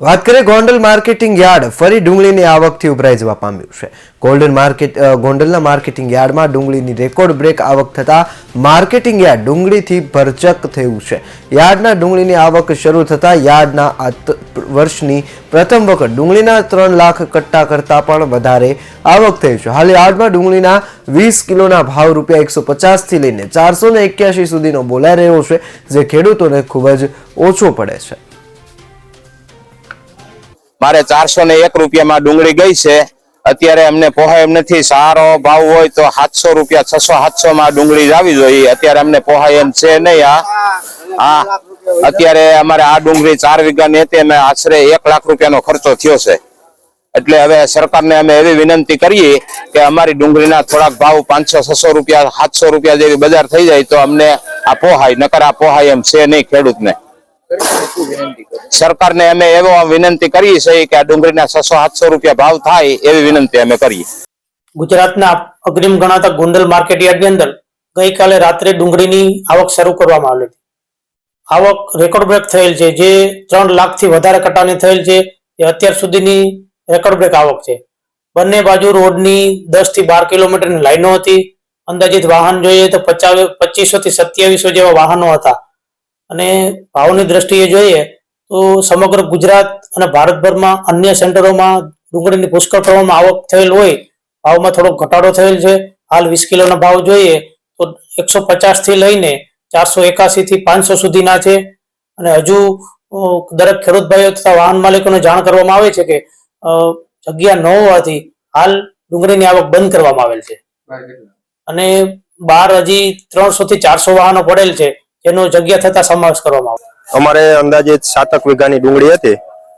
વાત કરીએ Gondal marketing yard, ફરી ડુંગળીની આવકથી ઉભરાઈ જવા પામ્યું છે. ગોલ્ડન માર્કેટ ગોંડલના માર્કેટિંગ યાર્ડમાં ડુંગળીની રેકોર્ડ બ્રેક આવક થતાં માર્કેટિંગ યાર્ડ ડુંગળીથી ભરચક થયું છે. યાર્ડના ડુંગળીની આવક શરૂ થતાં યાર્ડના આ વર્ષની પ્રથમ વખત ડુંગળીના ત્રણ લાખ કટ્ટા કરતાં પણ વધારે આવક થઈ છે. હાલ યાર્ડમાં ડુંગળીના વીસ કિલોના ભાવ રૂપિયા એકસો પચાસથી લઈને ચારસો ને એક્યાસી સુધીનો બોલાઈ રહ્યો છે, જે ખેડૂતોને ખૂબ જ ઓછો પડે છે. મારે ચારસો ને એક રૂપિયામાં ડુંગળી ગઈ છે. અત્યારે અમને પોહાય એમ નથી. સારો ભાવ હોય તો સાતસો રૂપિયા, છસો સાતસો માં ડુંગળી આવી જોઈએ. અત્યારે અમને પોહાય એમ છે નહીં આ. હા. અત્યારે અમારે આ ડુંગળી ચાર વીઘાની હતી. અમે આશરે એક લાખ રૂપિયાનો ખર્ચો થયો છે. એટલે હવે સરકારને અમે એવી વિનંતી કરીએ કે અમારી ડુંગળીના થોડાક ભાવ પાંચસો, છસો રૂપિયા, સાતસો રૂપિયા જેવી બજાર થઈ જાય તો અમને આ પોહાય. નકર આ પોહાય એમ છે નહીં ખેડૂતને. સરકારને અમે એવો વિનંતી કરીએ છીએ કે આ ડુંગળીના છસો રૂપિયા ભાવ થાય એવી વિનંતી અમે કરીએ. ગુજરાતના અગ્રીમ ગણાતા ગોંડલ માર્કેટ યાર્ડની અંદર ગઈકાલે રાત્રે ડુંગળીની આવક શરૂ કરવામાં આવી હતી. આવક રેકોર્ડ બ્રેક થયેલ છે. જે ત્રણ લાખથી વધારે કટાની થયેલ છે. એ અત્યાર સુધીની રેકોર્ડ બ્રેક આવક છે. બંને બાજુ રોડની દસથી બાર કિલોમીટરની લાઈનો હતી. અંદાજિત વાહન જોઈએ તો પચાસ પચીસો થી સત્યાવીસો જેવા વાહનો હતા. અને ભાવની દ્રષ્ટિએ જોઈએ તો સમગ્ર ગુજરાત અને ભારતભરમાં અન્ય સેન્ટરોમાં ડુંગળીની પુષ્કળ પ્રમાણમાં આવક થયેલ હોય ભાવમાં થોડો ઘટાડો થયેલ છે. હાલ વીસ કિલોના ભાવ જોઈએ તો એકસો પચાસથી લઈને ચારસો એકાસી થી પાંચસો સુધીના છે. અને હજુ દરેક ખેડૂત ભાઈઓ તથા વાહન માલિકોને જાણ કરવામાં આવે છે કે જગ્યા ન હોવાથી હાલ ડુંગળીની આવક બંધ કરવામાં આવેલ છે. અને બહાર હજી ત્રણસો થી ચારસો વાહનો પડેલ છે. જેનો જગ્યા થતા સમાવેશ કરવામાં આવે અમારે અંદાજિત સાતક વીઘાની ડુંગળી હતી.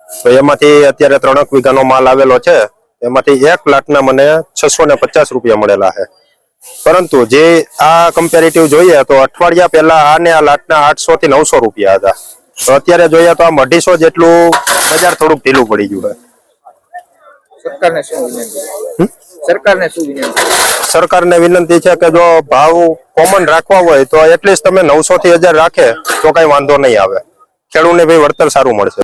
તો એમાંથી અત્યારે ત્રણક વીઘાનો માલ આવેલો છે. એમાંથી એક લાખના મને છસો ને પચાસ રૂપિયા મળેલા છે. પરંતુ જે આ કમ્પેરેટિવ જોઈએ તો અઠવાડિયા પહેલા આને આ લાટના આઠસો થી નવસો રૂપિયા હતા. તો અત્યારે જોઈએ તો આમ અઢીસો જેટલું બજાર થોડુંક ઢીલું પડી ગયું સરકારને શું વિનંતી? સરકારને શું વિનંતી? સરકારને વિનંતી છે કે જો ભાવ કોમન રાખવા હોય તો એટલીસ્ટ તમે નવસો થી હજાર રાખે તો કઈ વાંધો નહીં આવે. ખેડૂતને ભાઈ વળતર સારું મળશે.